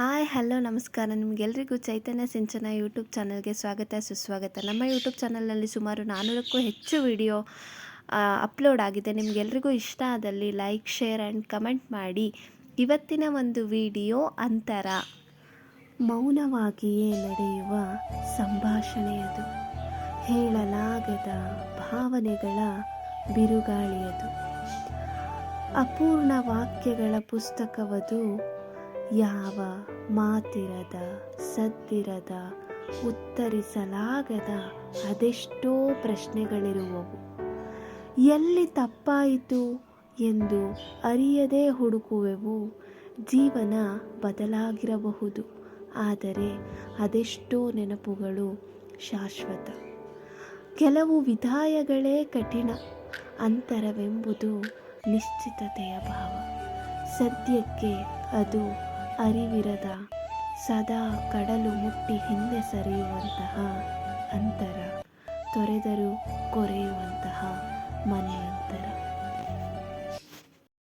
Hi, hello, ನಮಸ್ಕಾರ. ನಿಮಗೆಲ್ರಿಗೂ ಚೈತನ್ಯ ಸಿಂಚನ YouTube ಚಾನಲ್ಗೆ ಸ್ವಾಗತ, ಸುಸ್ವಾಗತ. ನಮ್ಮ ಯೂಟ್ಯೂಬ್ ಚಾನಲ್ನಲ್ಲಿ ಸುಮಾರು ನಾನ್ನೂರಕ್ಕೂ ಹೆಚ್ಚು ವಿಡಿಯೋ ಅಪ್ಲೋಡ್ ಆಗಿದೆ. ನಿಮಗೆಲ್ರಿಗೂ ಇಷ್ಟ ಆದಲ್ಲಿ ಲೈಕ್, ಶೇರ್ ಆ್ಯಂಡ್ ಕಮೆಂಟ್ ಮಾಡಿ. ಇವತ್ತಿನ ಒಂದು ವಿಡಿಯೋ ಅಂತರ. ಮೌನವಾಗಿಯೇ ನಡೆಯುವ ಸಂಭಾಷಣೆಯದು. ಹೇಳಲಾಗದ ಭಾವನೆಗಳ ಬಿರುಗಾಳಿಯದು. ಅಪೂರ್ಣ ವಾಕ್ಯಗಳ ಪುಸ್ತಕವದು ಯಾವ ಮಾತಿರದ ಸದ್ದಿರದ ಉತ್ತರಿಸಲಾಗದ ಅದೆಷ್ಟೋ ಪ್ರಶ್ನೆಗಳಿರುವವು. ಎಲ್ಲಿ ತಪ್ಪಾಯಿತು ಎಂದು ಅರಿಯದೇ ಹುಡುಕುವೆವು. ಜೀವನ ಬದಲಾಗಿರಬಹುದು, ಆದರೆ ಅದೆಷ್ಟೋ ನೆನಪುಗಳು ಶಾಶ್ವತ. ಕೆಲವು ವಿಧಾಯಗಳೇ ಕಠಿಣ, ಅಂತರವೆಂಬುದು ನಿಶ್ಚಿತತೆಯ ಭಾವ. ಸದ್ಯಕ್ಕೆ ಅದು ಅರಿವಿರದ ಸದಾ ಕಡಲು ಮುಟ್ಟಿ ಹಿಂದೆ ಸರಿಯುವಂತಹ ಅಂತರ ತೊರೆದರೂ ಕೊರೆಯುವಂತಹ ಮನೆಯಂತೆ.